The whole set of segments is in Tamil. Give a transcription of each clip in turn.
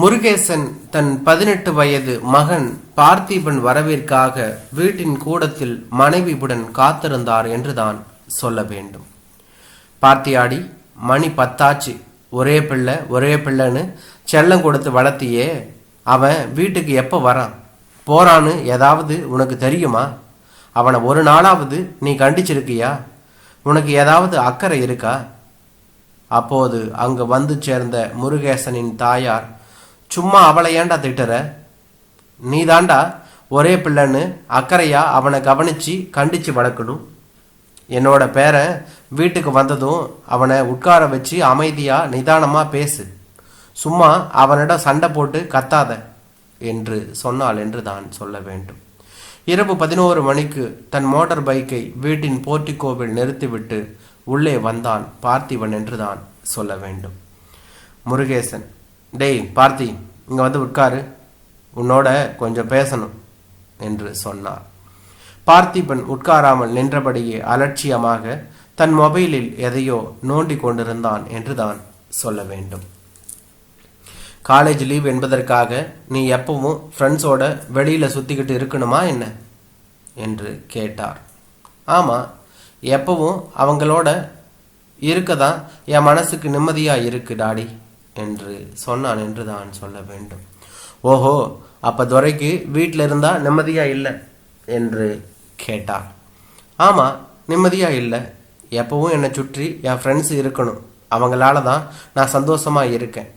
முருகேசன் தன் பதினெட்டு வயது மகன் பார்த்திபன் வரவிற்காக வீட்டின் கூடத்தில் மனைவியுடன் காத்திருந்தார் என்றுதான் சொல்ல வேண்டும். பார்த்தியாடி மணி பத்தாச்சு. ஒரே பிள்ளை ஒரே பிள்ளைன்னு செல்லம் கொடுத்து வளர்த்தியே அவன் வீட்டுக்கு எப்போ வரான்? போறான்னு ஏதாவது உனக்கு தெரியுமா? அவனை ஒரு நாளாவது நீ கண்டிச்சிருக்கியா? உனக்கு ஏதாவது அக்கறை இருக்கா? அப்போது அங்கு வந்து சேர்ந்த முருகேசனின் தாயார் சும்மா அவளை ஏன்டா திட்டுற? நீ தாண்டா ஒரே பிள்ளைன்னு அக்கறையா அவனை கவனிச்சு கண்டிச்சு வளர்க்கணும். என்னோட பேரன் வீட்டுக்கு வந்ததும் அவனை உட்கார வச்சு அமைதியாக நிதானமாக பேசு. சும்மா அவனிடம் சண்டை போட்டு கத்தாத என்று சொன்னாள் என்று தான் சொல்ல வேண்டும். இரவு பதினோரு மணிக்கு தன் மோட்டார் பைக்கை வீட்டின் போர்ட்டிகோவில் நிறுத்திவிட்டு உள்ளே வந்தான் பார்த்திவன் என்று தான் சொல்ல வேண்டும். முருகேசன் டேய் பார்த்தி இங்கே வந்து உட்காரு. உன்னோட கொஞ்சம் பேசணும் என்று சொன்னார். பார்த்திபன் உட்காராமல் நின்றபடியே அலட்சியமாக தன் மொபைலில் எதையோ நோண்டி கொண்டிருந்தான் என்று தான் சொல்ல வேண்டும். காலேஜ் லீவ் என்பதற்காக நீ எப்பவும் ஃப்ரெண்ட்ஸோட வெளியில் சுற்றிக்கிட்டு இருக்கணுமா என்ன? என்று கேட்டார். ஆமாம் எப்பவும் அவங்களோட இருக்க தான் என் மனசுக்கு நிம்மதியாக இருக்கு டாடி. என்று சொன்னான் என்று தான் சொல்ல வேண்டும். ஓஹோ அப்ப துரைக்கு வீட்டில் இருந்தா நிம்மதியா இல்லை என்று கேட்டார் ஆமா நிம்மதியா இல்லை. எப்பவும் என்னை சுற்றி என் ஃப்ரெண்ட்ஸ் இருக்கணும். அவங்களால தான் நான் சந்தோஷமா இருக்கேன்.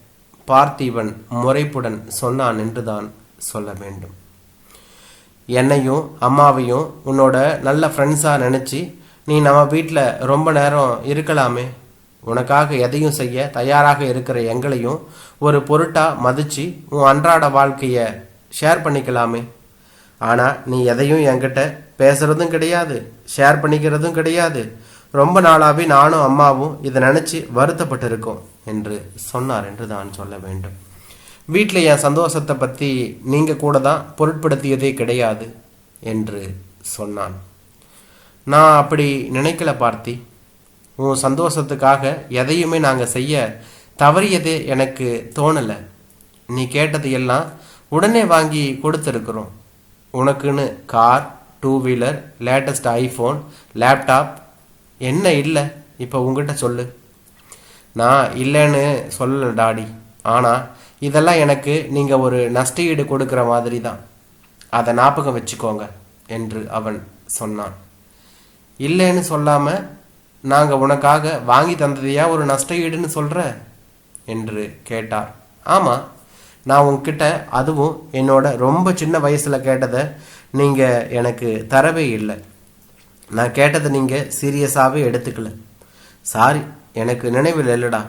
பார்த்திபன் முறைப்புடன் சொன்னான் என்றுதான் சொல்ல வேண்டும். என்னையும் அம்மாவையும் உன்னோட நல்ல ஃப்ரெண்ட்ஸாக நினச்சி நீ நம்ம வீட்டில் ரொம்ப நேரம் இருக்கலாமே. உனக்காக எதையும் செய்ய தயாராக இருக்கிற எங்களையும் ஒரு பொருட்டாக மதித்து உன் அன்றாட வாழ்க்கையை ஷேர் பண்ணிக்கலாமே. ஆனால் நீ எதையும் என்கிட்ட பேசுகிறதும் கிடையாது ஷேர் பண்ணிக்கிறதும் கிடையாது. ரொம்ப நாளாகவே நானும் அம்மாவும் இதை நினச்சி வருத்தப்பட்டு இருக்கோம் என்று சொன்னார் என்று தான் சொல்ல வேண்டும். வீட்டில் என் சந்தோஷத்தை பற்றி நீங்கள் கூட தான் பொருட்படுத்தியதே கிடையாது என்று சொன்னான். நான் அப்படி நினைக்கல பார்த்தி. உன் சந்தோஷத்துக்காக எதையுமே நாங்கள் செய்ய தவறியது எனக்கு தோணலை. நீ கேட்டது எல்லாம் உடனே வாங்கி கொடுத்துருக்குறோம். உனக்குன்னு car two wheeler latest iPhone laptop என்ன இல்லை? இப்போ உங்ககிட்ட சொல்லு. நான் இல்லைன்னு சொல்லலை டாடி. ஆனால் இதெல்லாம் எனக்கு நீங்கள் ஒரு நஷ்டஈடு கொடுக்குற மாதிரி தான். அதை ஞாபகம் வச்சுக்கோங்க என்று அவன் சொன்னான். இல்லைன்னு சொல்லாமல் நாங்கள் உனக்காக வாங்கி தந்ததையா ஒரு நஷ்டஈடுன்னு சொல்கிற என்று கேட்டார். ஆமாம் நான் உங்ககிட்ட அதுவும் என்னோட ரொம்ப சின்ன வயசில் கேட்டதை நீங்கள் எனக்கு தரவே இல்லை. நான் கேட்டதை நீங்கள் சீரியஸாகவே எடுத்துக்கல. சாரி எனக்கு நினைவில் இல்லைடா.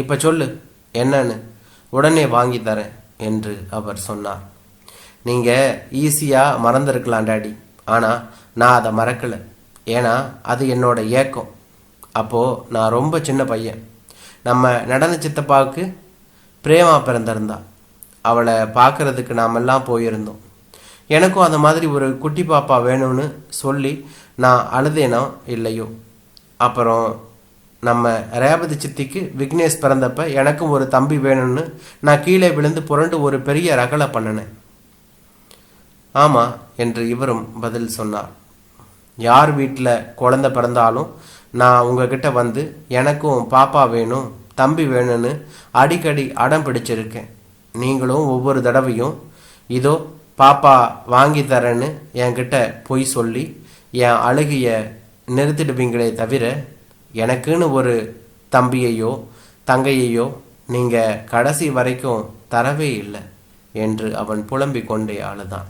இப்போ சொல்லு என்னன்னு. உடனே வாங்கி தரேன் என்று அவர் சொன்னார். நீங்கள் ஈஸியாக மறந்துருக்கலாம் டாடி. ஆனால் நான் அதை மறக்கலை. ஏன்னா அது என்னோட ஏக்கம். அப்போது நான் ரொம்ப சின்ன பையன். நம்ம நடன சித்தப்பாவுக்கு பிரேமா பிறந்திருந்தா. அவளை பார்க்கறதுக்கு நாமெல்லாம் போயிருந்தோம். எனக்கும் அந்த மாதிரி ஒரு குட்டி பாப்பா வேணும்னு சொல்லி நான் அழுதேனோ இல்லையோ. அப்புறம் நம்ம ரேவதி சித்திக்கு விக்னேஷ் பிறந்தப்ப எனக்கும் ஒரு தம்பி வேணும்னு நான் கீழே விழுந்து புரண்டு ஒரு பெரிய ரகலை பண்ணினேன். ஆமாம் என்று இவரும் பதில் சொன்னார். யார் வீட்டில் குழந்த பிறந்தாலும் நான் உங்ககிட்ட வந்து எனக்கும் பாப்பா வேணும் தம்பி வேணும்னு அடிக்கடி அடம் பிடிச்சிருக்கேன். நீங்களும் ஒவ்வொரு தடவையும் இதோ பாப்பா வாங்கி தரேன்னு என்கிட்ட பொய் சொல்லி என் அழுகிய நிறுத்திடுவீங்களே தவிர எனக்குன்னு ஒரு தம்பியையோ தங்கையையோ நீங்கள் கடைசி வரைக்கும் தரவே இல்லை என்று அவன் புலம்பிக் கொண்டே அழுதான்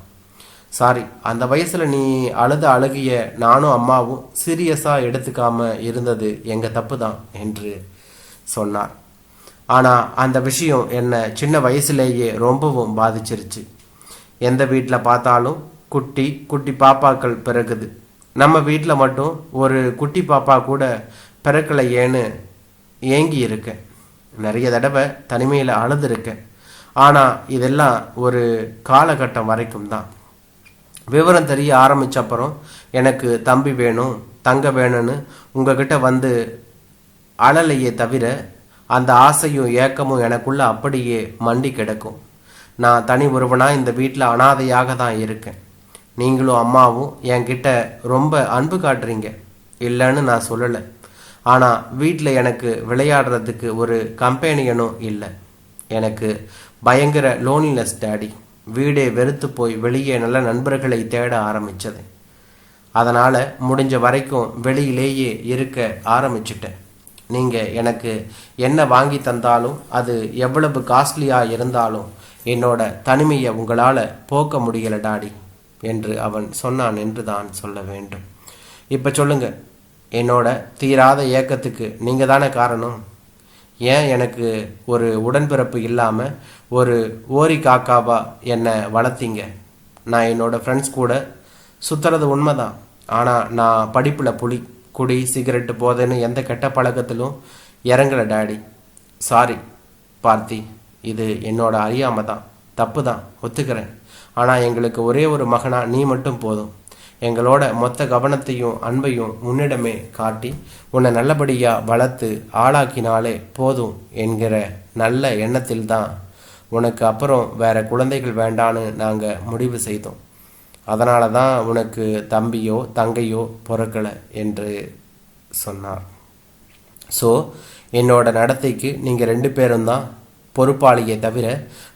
சாரி அந்த வயசில் நீ அழுத அழுகிய நானும் அம்மாவும் சீரியஸாக எடுத்துக்காம இருந்தது எங்கள் தப்பு தான் என்று சொன்னார். ஆனால் அந்த விஷயம் என்னை சின்ன வயசுலேயே ரொம்பவும் பாதிச்சிருச்சு. எந்த வீட்டில் பார்த்தாலும் குட்டி குட்டி பாப்பாக்கள் பிறகுது. நம்ம வீட்டில் மட்டும் ஒரு குட்டி பாப்பா கூட பிறக்கலையேன்னு ஏங்கி இருக்கேன் நிறைய தடவை தனிமையில் அழுதுருக்கேன் ஆனால் இதெல்லாம் ஒரு காலகட்டம் வரைக்கும் தான். விவரம் தெரிய ஆரம்பிச்ச அப்புறம் எனக்கு தம்பி வேணும் தங்க வேணும்னு உங்ககிட்ட வந்து அழலையே தவிர அந்த ஆசையும் ஏக்கமும் எனக்குள்ள அப்படியே மண்டி கிடக்கும். நான் தனி ஒருவனாக இந்த வீட்டில் அனாதையாக தான் இருக்கேன். நீங்களும் அம்மாவும் என்கிட்ட ரொம்ப அன்பு காட்டுறீங்க. இல்லைன்னு நான் சொல்லலை. ஆனால் வீட்டில் எனக்கு விளையாடுறதுக்கு ஒரு கம்பெனியனும் இல்லை. எனக்கு பயங்கர லோனினஸ் டேடி வீடே வெறுத்து போய் வெளியே நல்ல நண்பர்களை தேட ஆரம்பித்தது அதனால் முடிஞ்ச வரைக்கும் வெளியிலேயே இருக்க ஆரம்பிச்சிட்டேன். நீங்கள் எனக்கு என்ன வாங்கி தந்தாலும் அது எவ்வளவு காஸ்ட்லியாக இருந்தாலும் என்னோட தனிமையை உங்களால் போக்க முடியல டாடி என்று அவன் சொன்னான் என்று தான் சொல்ல வேண்டும். இப்போ சொல்லுங்கள் என்னோட தீராத ஏக்கத்துக்கு நீங்கள் தானே காரணம்? ஏன் எனக்கு ஒரு உடன்பிறப்பு இல்லாமல் ஒரு ஓரி காக்காவா என்னை வளர்த்தீங்க? நான் என்னோட ஃப்ரெண்ட்ஸ் கூட சுற்றுறது உண்மை தான் ஆனால் நான் படிப்பில் புலி குடி சிகரெட்டு போதைன்னு எந்த கெட்ட பழக்கத்திலும் இறங்கலை டாடி. சாரி பார்த்தி இது என்னோட அறியாமை தான். தப்பு தான் ஒத்துக்கிறேன். ஆனால் எங்களுக்கு ஒரே ஒரு மகனாக நீ மட்டும் போதும். எங்களோட மொத்த கவனத்தையும் அன்பையும் உன்னிடமே காட்டி உன்னை நல்லபடியாக வளர்த்து ஆளாக்கினாலே போதும் என்கிற நல்ல எண்ணத்தில் தான் உனக்கு அப்புறம் வேற குழந்தைகள் வேண்டான்னு நாங்கள் முடிவு செய்தோம். அதனால தான் உனக்கு தம்பியோ தங்கையோ பிறக்கலை என்று சொன்னார். ஸோ என்னோட நடத்தைக்கு நீங்கள் ரெண்டு பேரும் தான் பொறுப்பாளியை தவிர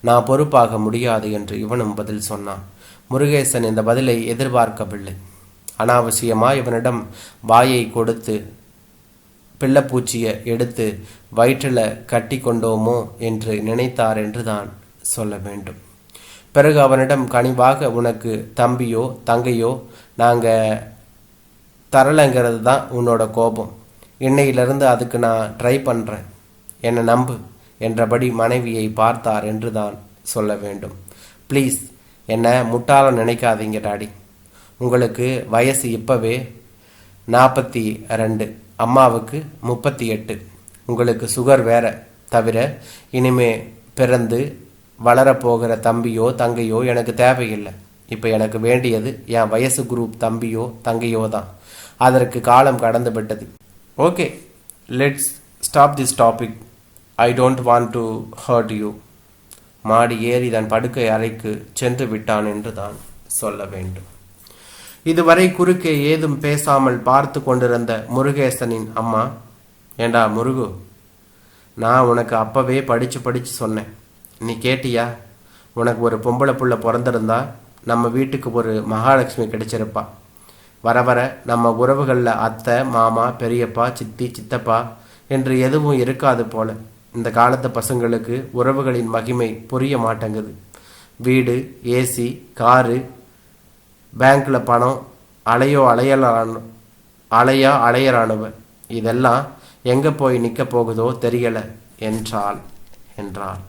நான் பொறுப்பாக முடியாது என்று இவனும் பதில் சொன்னான். முருகேசன் இந்த பதிலை எதிர்பார்க்கவில்லை. அனாவசியமாக இவனிடம் வாயை கொடுத்து பிள்ளைப்பூச்சியை எடுத்து வயிற்றில் கட்டி கொண்டோமோ என்று நினைத்தார் என்று தான் சொல்ல வேண்டும். பிறகு அவனிடம் கனிவாக உனக்கு தம்பியோ தங்கையோ நாங்கள் தரலைங்கிறது தான் உன்னோட கோபம். இன்னையிலிருந்து அதுக்கு நான் ட்ரை பண்ணுறேன் என்னை நம்பு என்றபடி மனைவியை பார்த்தார் என்று தான் சொல்ல வேண்டும். ப்ளீஸ் என்னை முட்டாள நினைக்காதீங்க டாடி. உங்களுக்கு வயசு இப்போவே நாற்பத்தி ரெண்டு அம்மாவுக்கு முப்பத்தி எட்டு. உங்களுக்கு சுகர் வேற. தவிர இனிமே பிறந்து வளரப்போகிற தம்பியோ தங்கையோ எனக்கு தேவையில்லை. இப்போ எனக்கு வேண்டியது என் வயசு குரூப் தம்பியோ தங்கையோ தான். அதற்கு காலம் கடந்து விட்டது. Okay let's stop this topic. I don't want to hurt you. மாடி ஏறி தன் படுக்கை அறைக்கு சென்று விட்டான் என்று தான் சொல்ல வேண்டும். இதுவரை குறுக்கே ஏதும் பேசாமல் பார்த்து கொண்டிருந்த முருகேசனின் அம்மா ஏண்டா முருகு நான் உனக்கு அப்பவே படிச்சு படிச்சு சொன்னேன். நீ கேட்டியா? உனக்கு ஒரு பொம்பளை புள்ள பிறந்திருந்தா நம்ம வீட்டுக்கு ஒரு மகாலட்சுமி கிடைச்சிருப்பா. வர வர நம்ம உறவுகளில் அத்தை மாமா பெரியப்பா சித்தி சித்தப்பா என்று எதுவும் இருக்காது போல. இந்த காலத்து பசங்களுக்கு உறவுகளின் மகிமை புரிய மாட்டேங்குது. வீடு ஏசி காரு பேங்க்கில் பணம் அலையோ அலையலான அலையா அலையலானவ இதெல்லாம் எங்கே போய் நிற்க போகுதோ தெரியலை என்றால் என்றாள்.